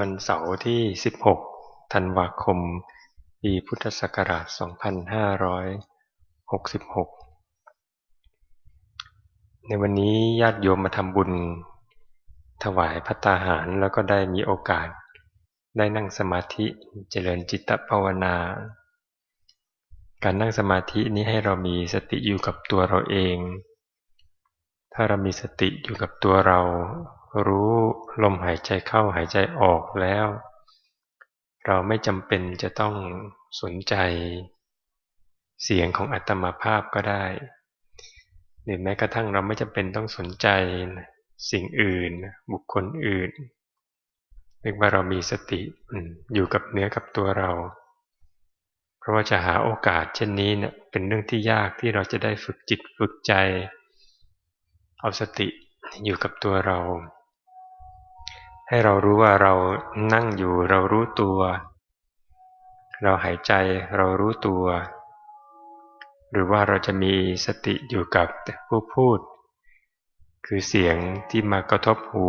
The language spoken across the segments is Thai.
วันเสาร์ที่ 16 ธันวาคม ปีพุทธศักราช 2566 ในวันนี้ญาติโยมมาทำบุญ ถวายพัตตาหารแล้วก็ได้มีโอกาส ได้นั่งสมาธิเจริญจิตภาวนา การนั่งสมาธินี้ให้เรามีสติอยู่กับตัวเราเอง ถ้าเรามีสติอยู่กับตัวเรา รู้ลมหายใจเข้าหายใจออกแล้ว เราไม่จำเป็นจะต้องสนใจ เสียงของอัตมาภาพก็ได้ หรือแม้กระทั่งเราไม่จำเป็นต้องสนใจสิ่งอื่น บุคคลอื่นเรียกว่าเรามีสติอยู่กับเนื้อกับตัวเรา เพราะว่าจะหาโอกาสเช่นนี้เนี่ยเป็นเรื่องที่ยากที่เราจะได้ฝึกจิตฝึกใจ เอาสติอยู่กับตัวเรา ให้เรารู้ว่าเรานั่งอยู่เรารู้ตัว เราหายใจเรารู้ตัว หรือว่าเราจะมีสติอยู่กับผู้พูด คือเสียงที่มากระทบหู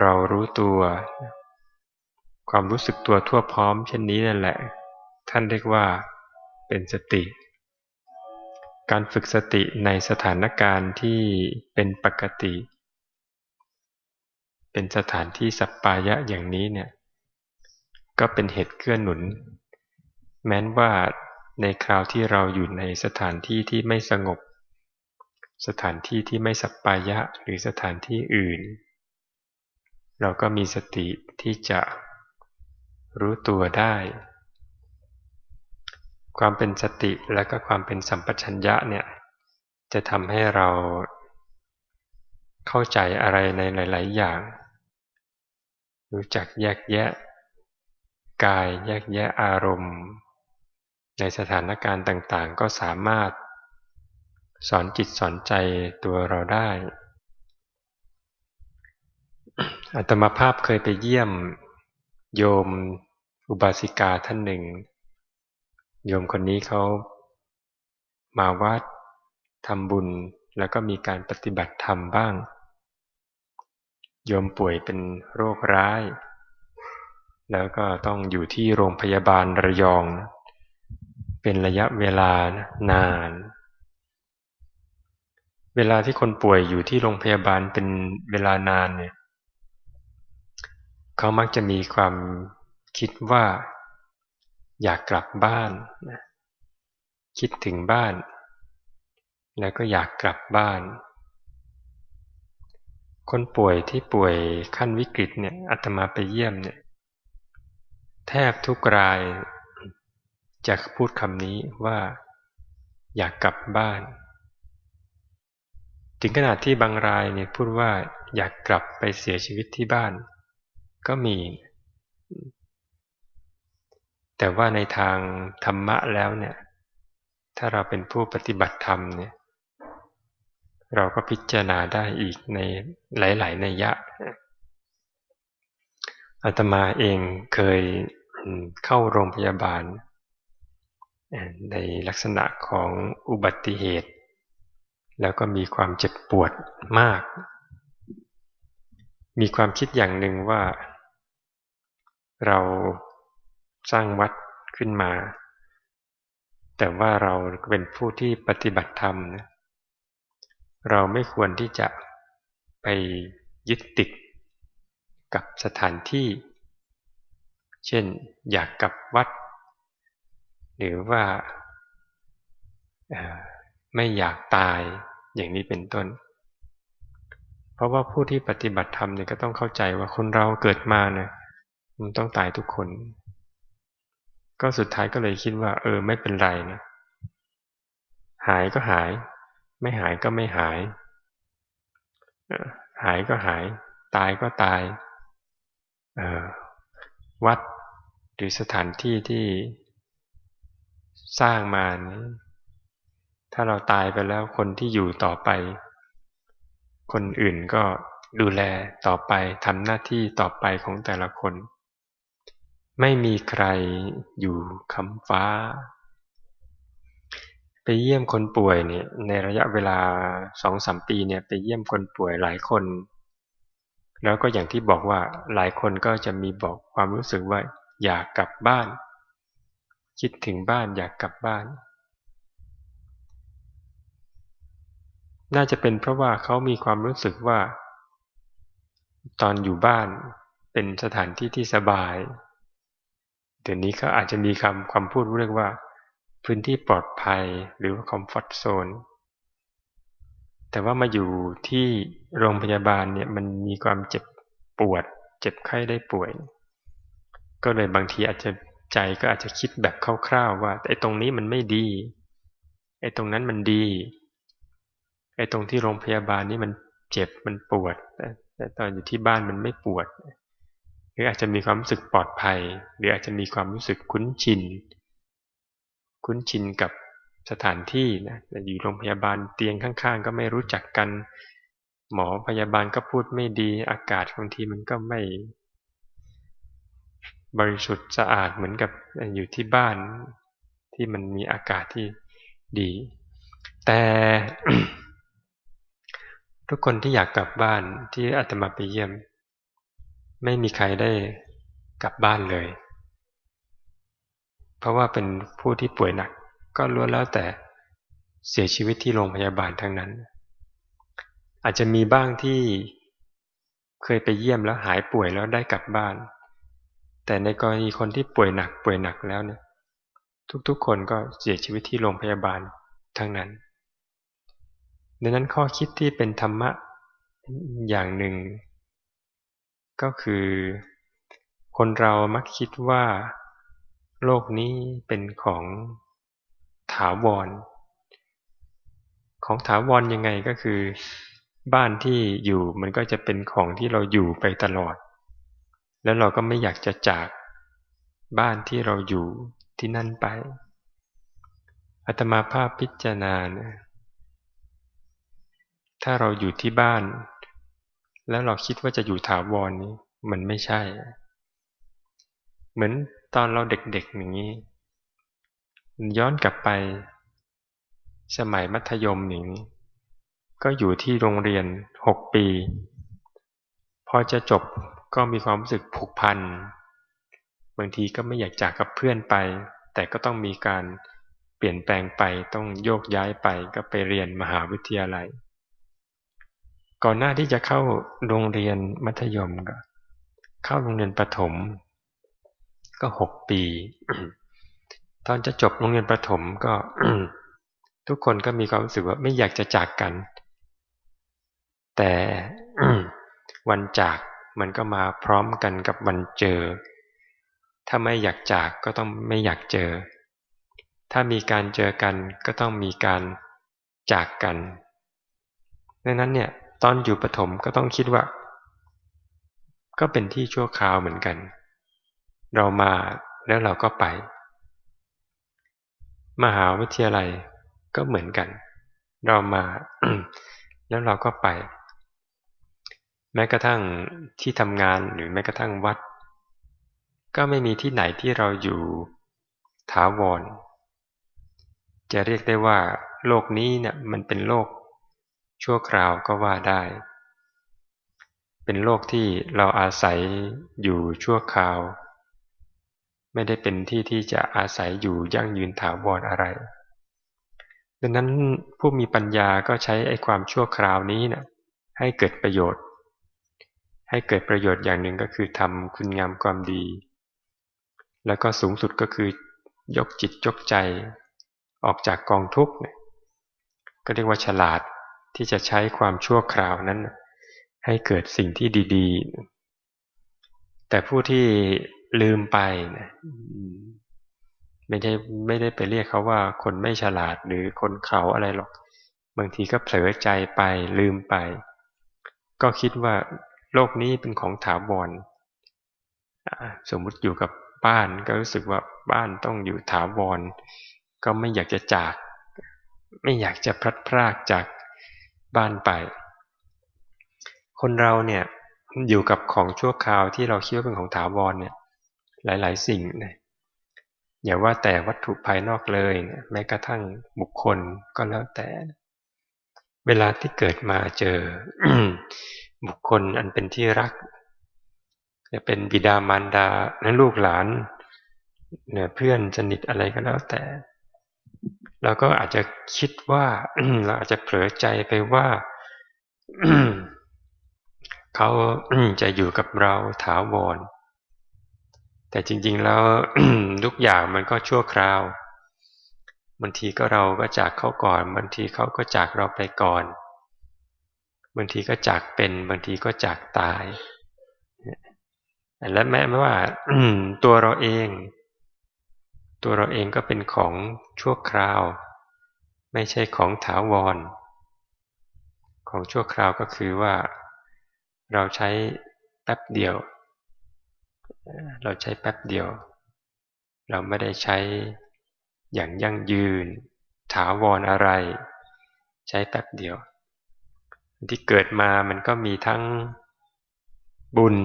เรารู้ตัว ความรู้สึกตัวทั่วพร้อมเช่นนี้นั่นแหละ ท่านเรียกว่าเป็นสติ การฝึกสติในสถานการณ์ที่เป็นปกติ เป็นสถานที่สัปปายะอย่างนี้เนี่ย ก็เป็นเหตุเกื้อหนุน แม้นว่าในคราวที่เราอยู่ในสถานที่ที่ไม่สงบ สถานที่ที่ไม่สัปปายะหรือสถานที่อื่น เราก็มีสติที่จะรู้ตัวได้ ความเป็นสติและก็ความเป็นสัมปชัญญะเนี่ยจะทำให้เราเข้าใจอะไรในหลาย ๆ อย่าง รู้จักแยกแยะ กายแยกแยะอารมณ์ ในสถานการณ์ต่างๆ ก็สามารถ สอนจิตสอนใจตัวเราได้อัตมาภาพเคยไปเยี่ยม โยมอุบาสิกาท่านหนึ่ง โยมคนนี้เขามาวัดทำบุญแล้วก็มีการปฏิบัติธรรมบ้าง โยมป่วยเป็นโรคร้าย แล้วก็ต้องอยู่ที่โรงพยาบาลระยอง เป็นระยะเวลานาน เวลาที่คนป่วยอยู่ที่โรงพยาบาลเป็นเวลานานเนี่ยเขามักจะมีความคิดว่า อยากกลับบ้าน คิดถึงบ้าน แล้วก็อยากกลับบ้าน คนป่วยที่ป่วยขั้นวิกฤตเนี่ยอาตมาไปเยี่ยมเนี่ย แทบทุกรายจะพูดคำนี้ว่าอยากกลับบ้าน ถึงขนาดที่บางรายเนี่ยพูดว่าอยากกลับไปเสียชีวิตที่บ้าน ก็มี แต่ว่าในทางธรรมะแล้วเนี่ย ถ้าเราเป็นผู้ปฏิบัติธรรมเนี่ย เราก็พิจารณาได้อีกในหลาย ๆ นัยยะอาตมาเองเคยเข้าโรงพยาบาล ในลักษณะของอุบัติเหตุ แล้วก็มีความเจ็บปวดมาก มีความคิดอย่างหนึ่งว่า เราสร้างวัดขึ้นมา แต่ว่าเราเป็นผู้ที่ปฏิบัติธรรมนะ เราไม่ควรที่จะไปยึดติดกับสถานที่ เช่นอยากกลับวัด หรือว่าไม่อยากตายอย่างนี้เป็นต้น เพราะว่าผู้ที่ปฏิบัติธรรมเนี่ยก็ต้องเข้าใจว่าคนเราเกิดมาเนี่ยมันต้องตายทุกคน ก็สุดท้ายก็เลยคิดว่า เออไม่เป็นไรนะหายก็หาย ไม่หายก็ไม่หาย หายก็หาย ตายก็ตาย วัดหรือสถานที่ที่สร้างมานี้ถ้าเราตายไปแล้วคนที่อยู่ต่อไป คนอื่นก็ดูแลต่อไปทำหน้าที่ต่อไปของแต่ละคน ไม่มีใครอยู่คำฟ้า ไปเยี่ยมคนป่วยเนี่ยในระยะเวลาสองสามปีเนี่ยไปเยี่ยมคนป่วยหลายคน แล้วก็อย่างที่บอกว่าหลายคนก็จะมีบอกความรู้สึกว่าอยากกลับบ้าน คิดถึงบ้านอยากกลับบ้าน น่าจะเป็นเพราะว่าเขามีความรู้สึกว่า ตอนอยู่บ้านเป็นสถานที่ที่สบายเดี๋ยวนี้เขาอาจจะมีคำคำพูดเรียกว่า พื้นที่ปลอดภัยหรือว่า comfort zone แต่ว่ามาอยู่ที่โรงพยาบาลเนี่ยมันมีความเจ็บปวด เจ็บไข้ได้ป่วย ก็เลยบางทีอาจจะใจก็อาจจะคิดแบบคร่าวๆว่าไอ้ตรงนี้มันไม่ดีไอ้ตรงนั้นมันดีไอ้ตรงที่โรงพยาบาลนี่มันเจ็บมันปวดแต่ตอนอยู่ที่บ้านมันไม่ปวด หรืออาจจะมีความรู้สึกปลอดภัย หรืออาจจะมีความรู้สึกคุ้นชิน คุ้นชินกับสถานที่นะอยู่โรงพยาบาลเตียงข้างๆ ก็ไม่รู้จักกัน หมอพยาบาลก็พูดไม่ดี อากาศบางทีมันก็ไม่ บริสุทธิ์สะอาดเหมือนกับอยู่ที่บ้านที่มันมีอากาศที่ดี แต่ทุกคนที่อยากกลับบ้านที่อาตมาไปเยี่ยม ไม่มีใครได้กลับบ้านเลย เพราะว่าเป็นผู้ที่ป่วยหนัก ก็ล้วนแล้วแต่เสียชีวิตที่โรงพยาบาลทั้งนั้น อาจจะมีบ้างที่เคยไปเยี่ยมแล้วหายป่วยแล้วได้กลับบ้าน แต่ในกรณีคนที่ป่วยหนักป่วยหนักแล้วเนี่ย ทุกๆคนก็เสียชีวิตที่โรงพยาบาลทั้งนั้นดังนั้นข้อคิดที่เป็นธรรมะอย่างหนึ่ง ก็คือ คนเรามักคิดว่า โลกนี้เป็นของถาวร ของถาวรยังไงก็คือ บ้านที่อยู่มันก็จะเป็นของที่เราอยู่ไปตลอด แล้วเราก็ไม่อยากจะจากบ้านที่เราอยู่ที่นั่นไปอาตมาภาพพิจารณาเนี่ยถ้าเราอยู่ที่บ้าน แล้วเราคิดว่าจะอยู่ถาวรนี้ มันไม่ใช่ เหมือน ตอนเราเด็กๆอย่างนี้ ย้อนกลับไป สมัยมัธยมอย่างนี้ ก็อยู่ที่โรงเรียนหกปี พอจะจบก็มีความรู้สึกผูกพันบางทีก็ไม่อยากจากกับเพื่อนไป แต่ก็ต้องมีการเปลี่ยนแปลงไปต้องโยกย้ายไปก็ไปเรียนมหาวิทยาลัย ก่อนหน้าที่จะเข้าโรงเรียนมัธยมก็เข้าโรงเรียนประถม ก็หกปี ตอนจะจบโรงเรียนประถมก็ทุกคนก็มีความรู้สึกว่าไม่อยากจะจากกัน แต่วันจากมันก็มาพร้อมกันกับวันเจอ ถ้าไม่อยากจากก็ต้องไม่อยากเจอ ถ้ามีการเจอกันก็ต้องมีการจากกันดังนั้นเนี่ยตอนอยู่ประถมก็ต้องคิดว่า ก็เป็นที่ชั่วคราวเหมือนกัน เรามาแล้วเราก็ไป มหาวิทยาลัยก็เหมือนกัน เรามาแล้วเราก็ไป แม้กระทั่งที่ทำงานหรือแม้กระทั่งวัด ก็ไม่มีที่ไหนที่เราอยู่ถาวร จะเรียกได้ว่า โลกนี้เนี่ยมันเป็นโลก ชั่วคราวก็ว่าได้ เป็นโลกที่เราอาศัยอยู่ชั่วคราว ไม่ได้เป็นที่ที่จะอาศัยอยู่ยั่งยืนถาวรออะไร ดังนั้นผู้มีปัญญาก็ใช้ไอ้ความชั่วคราวนี้นะให้เกิดประโยชน์ ให้เกิดประโยชน์อย่างหนึ่งก็คือทำคุณงามความดี แล้วก็สูงสุดก็คือยกจิตยกใจ ออกจากกองทุกข์ก็เรียกว่าฉลาดที่จะใช้ความชั่วคราวนั้น ให้เกิดสิ่งที่ดี ๆ แต่ผู้ที่ ลืมไปนะไม่ได้ไม่ได้ไปเรียกเขาว่าคนไม่ฉลาดหรือคนเขาอะไรหรอก บางทีก็เผลอใจไปลืมไป ก็คิดว่าโลกนี้เป็นของถาวรสมมุติอยู่กับบ้านก็รู้สึกว่าบ้านต้องอยู่ถาวร ก็ไม่อยากจะจาก ไม่อยากจะพลัดพรากจากบ้านไป คนเราเนี่ยอยู่กับของชั่วคราวที่เราคิดว่าเป็นของถาวรเนี่ย หลาย ๆ สิ่งนะอย่าว่าแต่วัตถุภายนอกเลยนะแม้กระทั่งบุคคลก็แล้วแต่ เวลาที่เกิดมาเจอ บุคคลอันเป็นที่รัก จะเป็นบิดามารดาและลูกหลานเนี่ยเพื่อนสนิทอะไรก็แล้วแต่เราก็อาจจะคิดว่าเราอาจจะเผลอใจไปว่าเขาจะอยู่กับเราถาวร แต่จริง ๆ แล้วทุกอย่างมันก็ชั่วคราวบางทีก็เราก็จากเขาก่อนบางทีเขาก็จากเราไปก่อนบางทีก็จากเป็นบางทีก็จากตาย และแม้ว่าตัวเราเอง ตัวเราเองก็เป็นของชั่วคราว ไม่ใช่ของถาวร ของชั่วคราวก็คือว่า เราใช้แป๊บเดียว เราใช้แป๊บเดียว เราไม่ได้ใช้อย่างยั่งยืน ถาวรออะไร ใช้แป๊บเดียว ที่เกิดมามันก็มีทั้งบุญ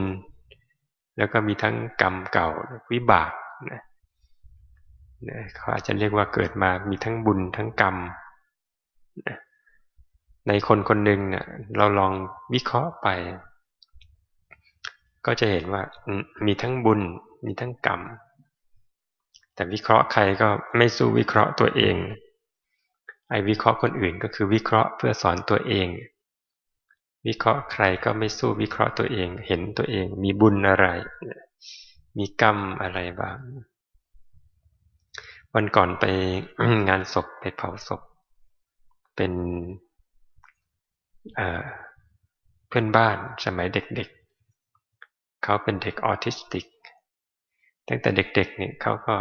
แล้วก็มีทั้งกรรมเก่าวิบากนะเขาอาจจะเรียกว่าเกิดมามีทั้งบุญทั้งกรรมในคนคนหนึ่งเนี่ยเราลองวิเคราะห์ไป ก็จะเห็นว่ามีทั้งบุญมีทั้งกรรม แต่วิเคราะห์ใครก็ไม่สู้วิเคราะห์ตัวเอง ไอ้วิเคราะห์คนอื่นก็คือวิเคราะห์เพื่อสอนตัวเอง วิเคราะห์ใครก็ไม่สู้วิเคราะห์ตัวเอง เห็นตัวเอง มีบุญอะไร มีกรรมอะไรบ้าง วันก่อนไปงานศพไปเผาศพ เป็นเพื่อนบ้านสมัยเด็ก เขาเป็นเด็กออทิสติก ตั้งแต่เด็กๆเนี่ยเขาก็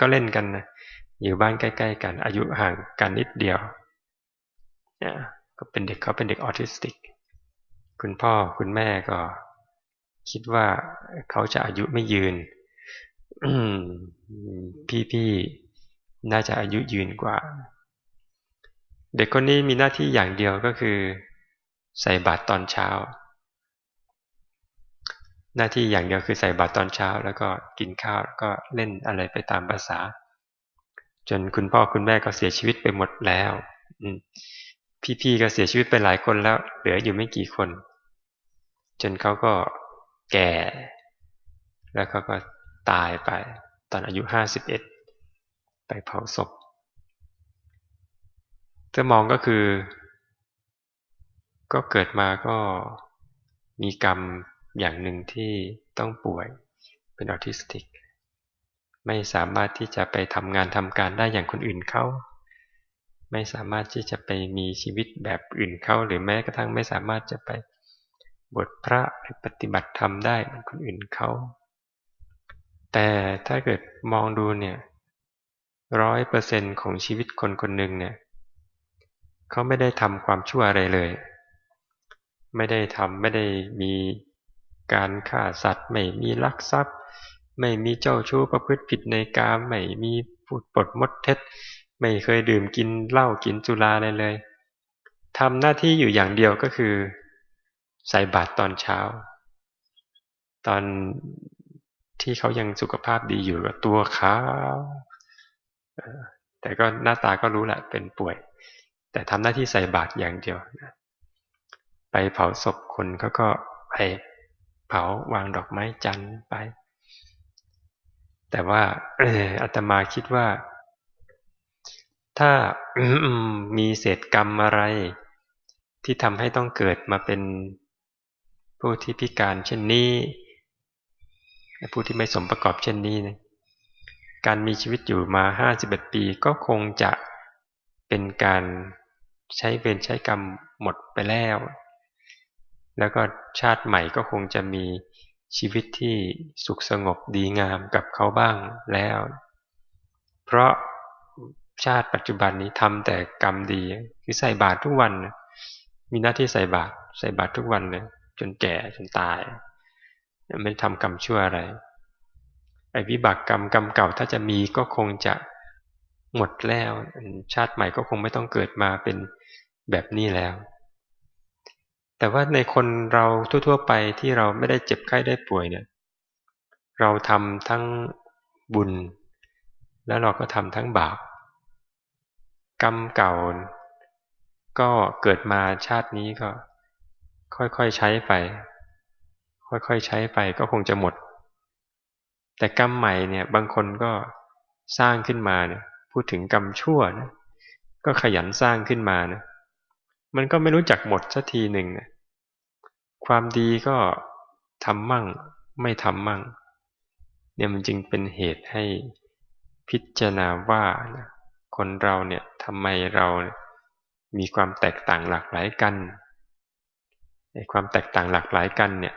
ก็เล่นกันนะอยู่บ้านใกล้ๆกัน อายุห่างกันนิดเดียวนะก็เป็นเด็กเขาเป็นเด็กออทิสติก คุณพ่อคุณแม่ก็ คิดว่าเขาจะอายุไม่ยืนพี่ๆน่าจะอายุยืนกว่า เด็กคนนี้มีหน้าที่อย่างเดียวก็คือ ใส่บาตรตอนเช้า หน้าที่อย่างเดียวคือใส่บาตรตอนเช้า แล้วก็กินข้าวแล้วก็เล่นอะไรไปตามภาษา จนคุณพ่อคุณแม่ก็เสียชีวิตไปหมดแล้วพี่ๆก็เสียชีวิตไปหลายคนแล้ว เหลืออยู่ไม่กี่คน จนเขาก็แก่ แล้วเขาก็ตายไป ตอนอายุห้าสิบเอ็ดไปเผาศพถ้ามองก็คือ ก็เกิดมาก็มีกรรม อย่างหนึ่งที่ต้องป่วยเป็นออทิสติก ไม่สามารถที่จะไปทำงานทำการได้อย่างคนอื่นเขา ไม่สามารถที่จะไปมีชีวิตแบบอื่นเขาหรือแม้กระทั่งไม่สามารถจะไปบทพระหรือปฏิบัติธรรมได้เหมือนคนอื่นเขาแต่ถ้าเกิดมองดูเนี่ยร้อยเปอร์เซ็นของชีวิตคนคนหนึ่งเนี่ยเขาไม่ได้ทำความชั่วอะไรเลย ไม่ได้ทำไม่ได้มี การฆ่าสัตว์ ไม่มีลักทรัพย์ ไม่มีเจ้าชู้ประพฤติผิดในกาม ไม่มีพูดปดมดเท็จ ไม่เคยดื่มกินเหล้ากินจุราอะไรเลยทำหน้าที่อยู่อย่างเดียวก็คือ ใส่บาตรตอนเช้า ตอนที่เขายังสุขภาพดีอยู่กับตัวขาวแต่ก็หน้าตาก็รู้แหละเป็นป่วย แต่ทำหน้าที่ใส่บาตรอย่างเดียว ไปเผาศพคนเขาก็ไป เผาวางดอกไม้จันทร์ไป แต่ว่าอาตมาคิดว่า ถ้ามีเศษกรรมอะไร ที่ทำให้ต้องเกิดมาเป็นผู้ที่พิการเช่นนี้ผู้ที่ไม่สมประกอบเช่นนี้นะการมีชีวิตอยู่มาห้าสิบปีก็คงจะเป็นการใช้เวรใช้กรรมหมดไปแล้ว แล้วก็ชาติใหม่ก็คงจะมีชีวิตที่สุขสงบดีงามกับเขาบ้างแล้ว เพราะชาติปัจจุบันนี้ทำแต่กรรมดีคือใส่บาตรทุกวัน มีหน้าที่ใส่บาตรใส่บาตรทุกวันเลยจนแก่จนตาย ไม่ทำกรรมชั่วอะไรไอ้วิบากกรรมกรรมเก่าถ้าจะมีก็คงจะหมดแล้ว ชาติใหม่ก็คงไม่ต้องเกิดมาเป็นแบบนี้แล้ว แต่ว่าในคนเราทั่วๆไปที่เราไม่ได้เจ็บไข้ได้ป่วยเนี่ย เราทำทั้งบุญ แล้วเราก็ทำทั้งบาปกรรมเก่า ก็เกิดมาชาตินี้ก็ ค่อยๆใช้ไป ค่อยๆใช้ไปก็คงจะหมด แต่กรรมใหม่เนี่ยบางคนก็สร้างขึ้นมาเนี่ยพูดถึงกรรมชั่วนะก็ขยันสร้างขึ้นมานะ มันก็ไม่รู้จักหมดสักทีหนึ่งนะความดีก็ทำมั่งไม่ทำมั่ง เนี่ยมันจึงเป็นเหตุให้พิจารณาว่านะคนเราเนี่ยทำไมเรามีความแตกต่างหลากหลายกันไอ้ความแตกต่างหลากหลายกันเนี่ย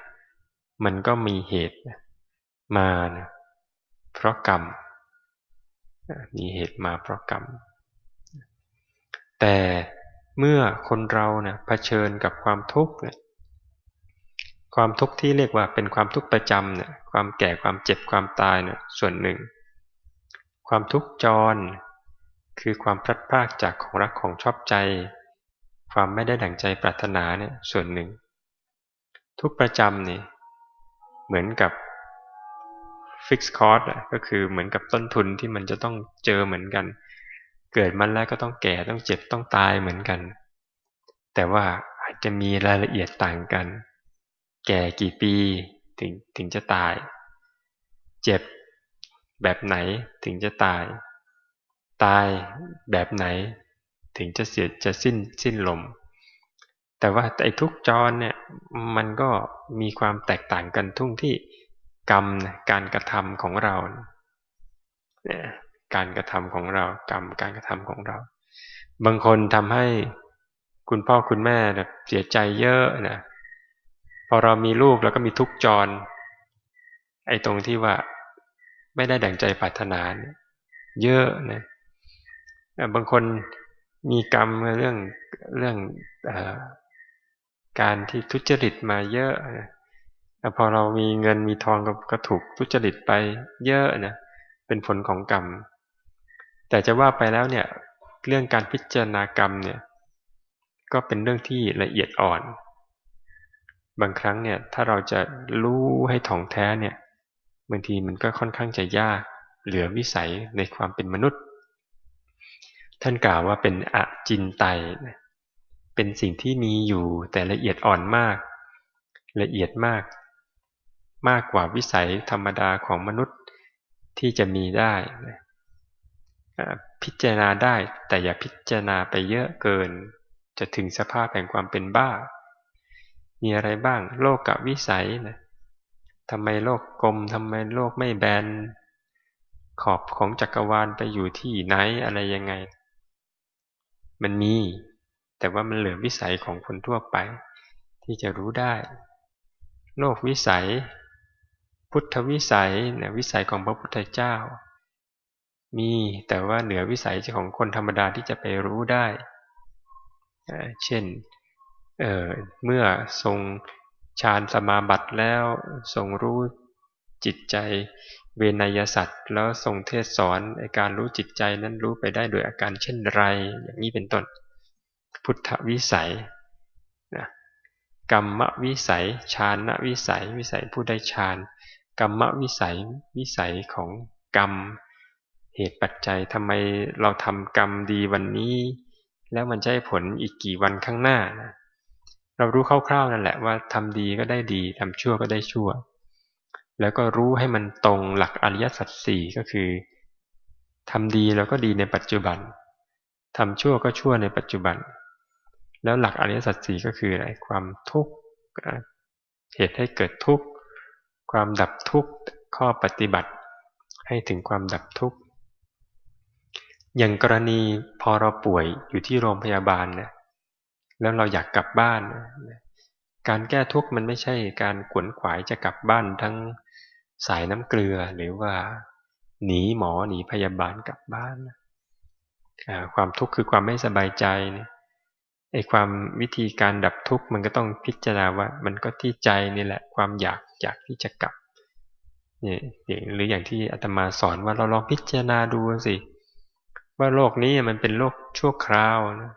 มันก็มีเหตุมานะเพราะกรรมมีเหตุมาเพราะกรรม แต่ เมื่อคนเราเนี่ยเผชิญกับความทุกข์เนี่ยความทุกข์ที่เรียกว่าเป็นความทุกข์ประจำเนี่ยความแก่ความเจ็บความตายเนี่ยส่วนหนึ่ง ความทุกข์จร คือความพลัดพรากจากของรักของชอบใจ ความไม่ได้ดั่งใจปรารถนาเนี่ยส่วนหนึ่ง ทุกประจำนี่เหมือนกับฟิกซ์คอร์สก็คือเหมือนกับต้นทุนที่มันจะต้องเจอเหมือนกันเเกิดมันแล้วก็ต้องแก่ต้องเจ็บต้องตายเหมือนกัน แต่ว่าอาจจะมีรายละเอียดต่างกัน แก่กี่ปีถึงถึงจะตาย เจ็บแบบไหนถึงจะตาย ตายแบบไหนถึงจะเสียจะสิ้นสิ้นลม แต่ว่าไอ้ทุกจรเนี่ยมันก็มีความแตกต่างกันทุ่งที่กรรมการกระทำของเราเนี่ย การกระทำของเรา กรรมการกระทำของเรา บางคนทำให้คุณพ่อคุณแม่เสียใจเยอะนะพอเรามีลูกแล้วก็มีทุกจร ไอ้ตรงที่ว่าไม่ได้ดั่งใจปรารถนาเยอะนะบางคนมีกรรมเรื่องเรื่องอการที่ทุจริตมาเยอะนะพอเรามีเงินมีทองก็ถูกทุจริตไปเยอะนะเป็นผลของกรรม แต่จะว่าไปแล้วเนี่ยเรื่องการพิจารณากรรมเนี่ยก็เป็นเรื่องที่ละเอียดอ่อน บางครั้งเนี่ยถ้าเราจะรู้ให้ถ่องแท้เนี่ยบางทีมันก็ค่อนข้างจะยากเหลือวิสัยในความเป็นมนุษย์ ท่านกล่าวว่าเป็นอจินไตเป็นสิ่งที่มีอยู่แต่ละเอียดอ่อนมาก ละเอียดมาก มากกว่าวิสัยธรรมดาของมนุษย์ที่จะมีได้ พิจารณาได้ แต่อย่าพิจารณาไปเยอะเกิน จะถึงสภาพแห่งความเป็นบ้า มีอะไรบ้าง โลกกับวิสัยนะทำไมโลกกลมทำไมโลกไม่แบน ขอบของจักรวาลไปอยู่ที่ไหนอะไรยังไง มันมี แต่ว่ามันเหลือวิสัยของคนทั่วไป ที่จะรู้ได้ โลกวิสัย พุทธวิสัยนี่ยวิสัยของพระพุทธเจ้า มีแต่ว่าเหนือวิสัยของคนธรรมดาที่จะไปรู้ได้ เช่นเเมื่อทรงฌานสมาบัติแล้วทรงรู้จิตใจเวนยสัตว์แล้วทรงเทศสอนในการรู้จิตใจนั้นรู้ไปได้โดยอาการเช่นไร อย่างนี้เป็นต้น พุทธวิสัยนะกรรมวิสัยฌานวิสัย วิสัยผู้ได้ฌานกรรมวิสัยวิสัยของกรรม เหตุปัจจัยทำไมเราทำกรรมดีวันนี้ แล้วมันจะให้ผลอีกกี่วันข้างหน้านะเรารู้คร่าวๆนั่นแหละว่าทำดีก็ได้ดีทำชั่วก็ได้ชั่ว แล้วก็รู้ให้มันตรงหลักอริยสัจสี่ก็คือทำดีเราก็ดีในปัจจุบันทำชั่วก็ชั่วในปัจจุบัน แล้วหลักอริยสัจสี่ก็คืออะไรความทุกข์เหตุให้เกิดทุกข์ ความดับทุกข์ ข้อปฏิบัติ ให้ถึงความดับทุกข์ อย่างกรณีพอเราป่วยอยู่ที่โรงพยาบาลนี่ยแล้วเราอยากกลับบ้านการแก้ทุกข์มันไม่ใช่การขวนขวายจะกลับบ้านทั้งสายน้ำเกลือหรือว่า หนีหมอหนีพยาบาลกลับบ้านความทุกข์คือความไม่สบายใจไอ้ความวิธีการดับทุกข์มันก็ต้องพิจารณาว่า มันก็ที่ใจนี่แหละ ความอยากอยากที่จะกลับเนี่ยหรืออย่างที่อาตมาสอนว่าเราลองพิจารณาดูสิ ว่าโลกนี้มันเป็นโลกชั่วคราวนะ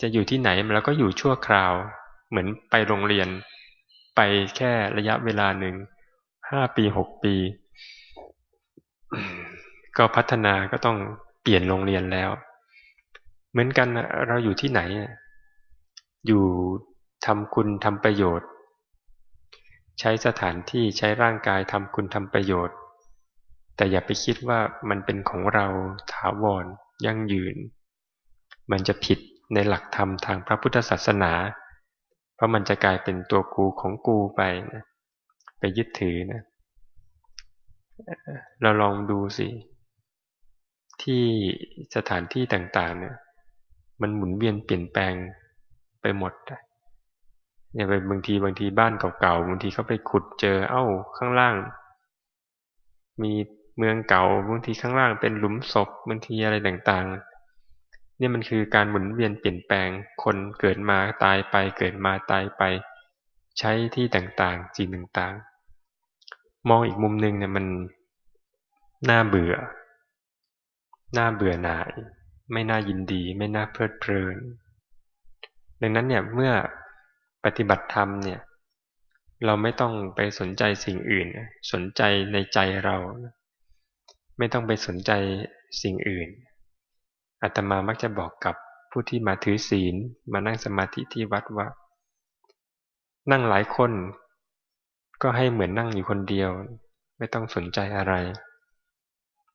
จะอยู่ที่ไหนเราก็อยู่ชั่วคราว เหมือนไปโรงเรียน ไปแค่ระยะเวลาหนึ่งห้าปีหกปี ก็พัฒนาก็ต้องเปลี่ยนโรงเรียนแล้ว เหมือนกันเราอยู่ที่ไหน อยู่ทำคุณทำประโยชน์ ใช้สถานที่ใช้ร่างกายทำคุณทำประโยชน์ แต่อย่าไปคิดว่ามันเป็นของเราถาวรยั่งยืน มันจะผิดในหลักธรรมทางพระพุทธศาสนา เพราะมันจะกลายเป็นตัวกูของกูไปนะไปยึดถือนะ เราลองดูสิ ที่สถานที่ต่างๆ เนี่ย มันหมุนเวียนเปลี่ยนแปลงไปหมดเนี่ยบางทีบางทีบ้านเก่าๆบางทีเขาไปขุดเจอ เอ้าข้างล่าง มี เมืองเก่าบางทีข้างล่างเป็นหลุมศพบางทีอะไรต่างๆเนี่ยมันคือการหมุนเวียนเปลี่ยนแปลงคนเกิดมาตายไปเกิดมาตายไป ใช้ที่ต่างๆสิ่งต่างๆ มองอีกมุมหนึ่งเนี่ยมันน่าเบื่อ น่าเบื่อหน่าย ไม่น่ายินดี ไม่น่าเพลิดเพลิน ดังนั้นเนี่ยเมื่อปฏิบัติธรรมเนี่ยเราไม่ต้องไปสนใจสิ่งอื่น สนใจในใจเรา ไม่ต้องไปสนใจสิ่งอื่นอาตมามักจะบอกกับผู้ที่มาถือศีลมานั่งสมาธิที่วัดว่า นั่งหลายคน ก็ให้เหมือนนั่งอยู่คนเดียว ไม่ต้องสนใจอะไร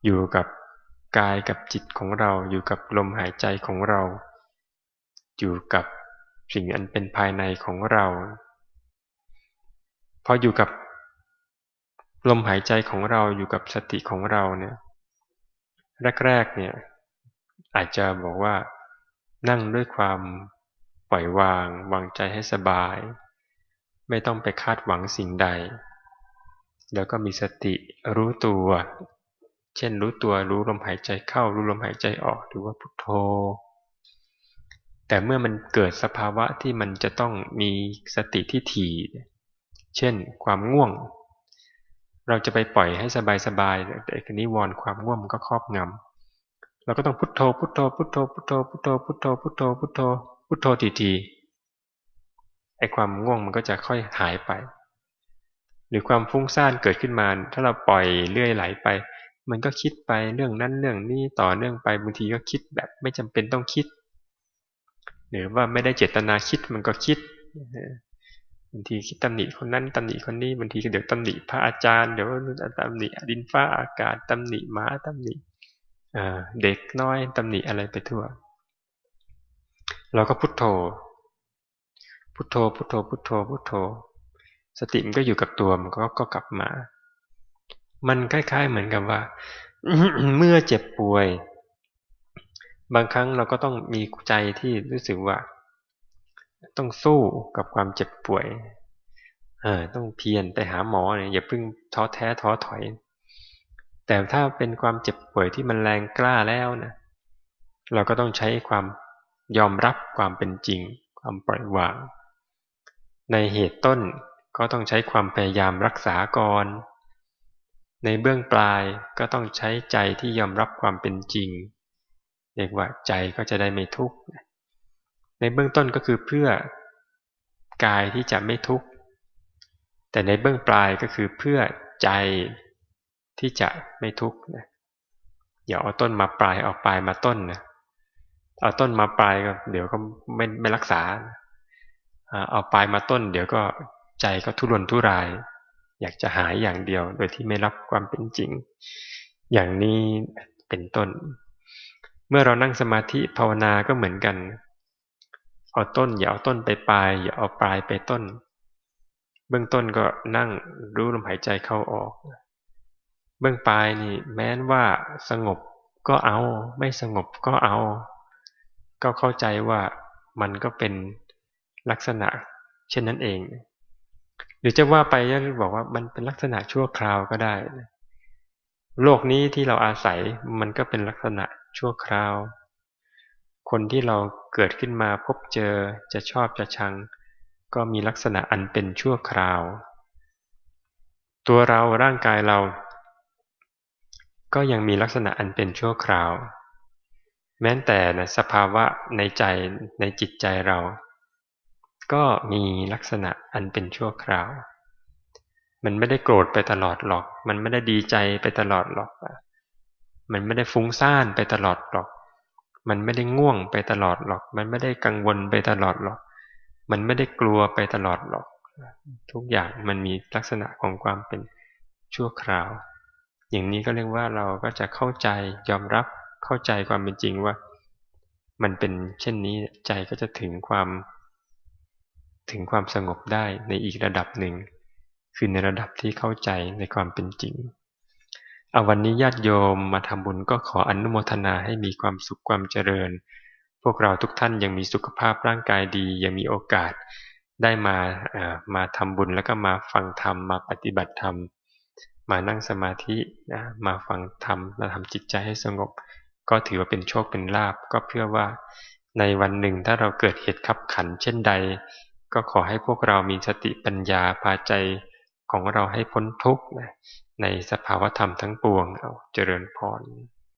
อยู่กับกายกับจิตของเราอยู่กับลมหายใจของเรา อยู่กับสิ่งอันเป็นภายในของเรา พออยู่กับ ลมหายใจของเราอยู่กับสติของเราเนี่ย แรกๆเนี่ย อาจจะบอกว่า นั่งด้วยความปล่อยวาง วางใจให้สบาย ไม่ต้องไปคาดหวังสิ่งใด แล้วก็มีสติรู้ตัว เช่นรู้ตัวรู้ลมหายใจเข้า รู้ลมหายใจออกหรือว่าพุทโธ แต่เมื่อมันเกิดสภาวะที่มันจะต้องมีสติที่ถี่ เช่น ความง่วง เราจะไปปล่อยให้สบายๆแต่อนิวรณ์ความง่วงมันก็ครอบงำเราก็ต้องพุทโธพุทโธพุทโธพุทโธพุทโธพุทโธพุทโธพุทโธพุทโธทีๆไอ้ความง่วงมันก็จะค่อยหายไป หรือความฟุ้งซ่านเกิดขึ้นมา ถ้าเราปล่อยเลื่อยไหลไป มันก็คิดไปเรื่องนั้นเรื่องนี้ต่อเนื่องไปบางทีก็คิดแบบไม่จำเป็นต้องคิด หรือว่าไม่ได้เจตนาคิดมันก็คิด บางทีคิดตำหนิคนนั้นตำหนิคนนี้บางทีก็เดี๋ยวตำหนิพระอาจารย์เดี๋ยวตำหนิดินฟ้าอากาศตำหนิหมาตำหนิเด็กน้อยตำหนิอะไรไปทั่ว เราก็พุโทโธ พุโทโธพุโทโธพุโทโธพุโทโธ สติมันก็อยู่กับตัวมันก็ก็กลับมา มันคล้าย ๆ เหมือนกับว่า เมื่อเจ็บป่วย บางครั้งเราก็ต้องมีใจที่รู้สึกว่า ต้องสู้กับความเจ็บป่วยเออต้องเพียรไปหาหมอเนี่ยอย่าเพิ่งท้อแท้ท้อถอย แต่ถ้าเป็นความเจ็บป่วยที่มันแรงกล้าแล้วนะเราก็ต้องใช้ความยอมรับความเป็นจริง ความปล่อยวาง ในเหตุต้นก็ต้องใช้ความพยายามรักษาก่อน ในเบื้องปลายก็ต้องใช้ใจที่ยอมรับความเป็นจริง เรียกว่าใจก็จะได้ไม่ทุกข์ ในเบื้องต้นก็คือเพื่อกายที่จะไม่ทุกข์ แต่ในเบื้องปลายก็คือเพื่อใจที่จะไม่ทุกข์อย่าเอาต้นมาปลายเอาปลายมาต้นนะเอาต้นมาปลายก็เดี๋ยวก็ไม่ไม่รักษา เอาปลายมาต้น เดี๋ยวก็ใจก็ทุรนทุราย อยากจะหายอย่างเดียว โดยที่ไม่รับความเป็นจริง อย่างนี้เป็นต้น เมื่อเรานั่งสมาธิภาวนาก็เหมือนกัน เอาต้นอย่าเอาต้นไปปลาย อย่าเอาปลายไปต้น เบื้องต้นก็นั่งรู้ลมหายใจเข้าออก เบื้องปลายนี่แม้นว่าสงบก็เอา ไม่สงบก็เอา ก็เข้าใจว่ามันก็เป็นลักษณะ เช่นนั้นเอง หรือจะว่าไปยังบอกว่ามันเป็นลักษณะชั่วคราวก็ได้ โลกนี้ที่เราอาศัยมันก็เป็นลักษณะชั่วคราว คนที่เราเกิดขึ้นมาพบเจอจะชอบจะชัง ก็มีลักษณะอันเป็นชั่วคราว ตัวเราร่างกายเรา ก็ยังมีลักษณะอันเป็นชั่วคราว แม้แต่นะสภาวะในใจในจิตใจเรา ก็มีลักษณะอันเป็นชั่วคราว มันไม่ได้โกรธไปตลอดหรอก มันไม่ได้ดีใจไปตลอดหรอก มันไม่ได้ฟุ้งซ่านไปตลอดหรอก มันไม่ได้ง่วงไปตลอดหรอก มันไม่ได้กังวลไปตลอดหรอก มันไม่ได้กลัวไปตลอดหรอก ทุกอย่างมันมีลักษณะของความเป็นชั่วคราว อย่างนี้ก็เรียกว่าเราก็จะเข้าใจยอมรับเข้าใจความเป็นจริงว่า มันเป็นเช่นนี้ใจก็จะถึงความ ถึงความสงบได้ในอีกระดับหนึ่ง คือในระดับที่เข้าใจในความเป็นจริง เอาวันนี้ญาติโยมมาทำบุญก็ขออนุโมทนาให้มีความสุขความเจริญ พวกเราทุกท่านยังมีสุขภาพร่างกายดี ยังมีโอกาส ได้มามาทำบุญแล้วก็มาฟังธรรมมาปฏิบัติธรรม มานั่งสมาธินะมาฟังธรรมมาทำจิตใจให้สงบ ก็ถือว่าเป็นโชคเป็นลาภก็เพื่อว่า ในวันหนึ่งถ้าเราเกิดเหตุขับขันเช่นใด ก็ขอให้พวกเรามีสติปัญญาพาใจของเราให้พ้นทุกข์ ในสภาวธรรมทั้งปวงเอาเจริญพร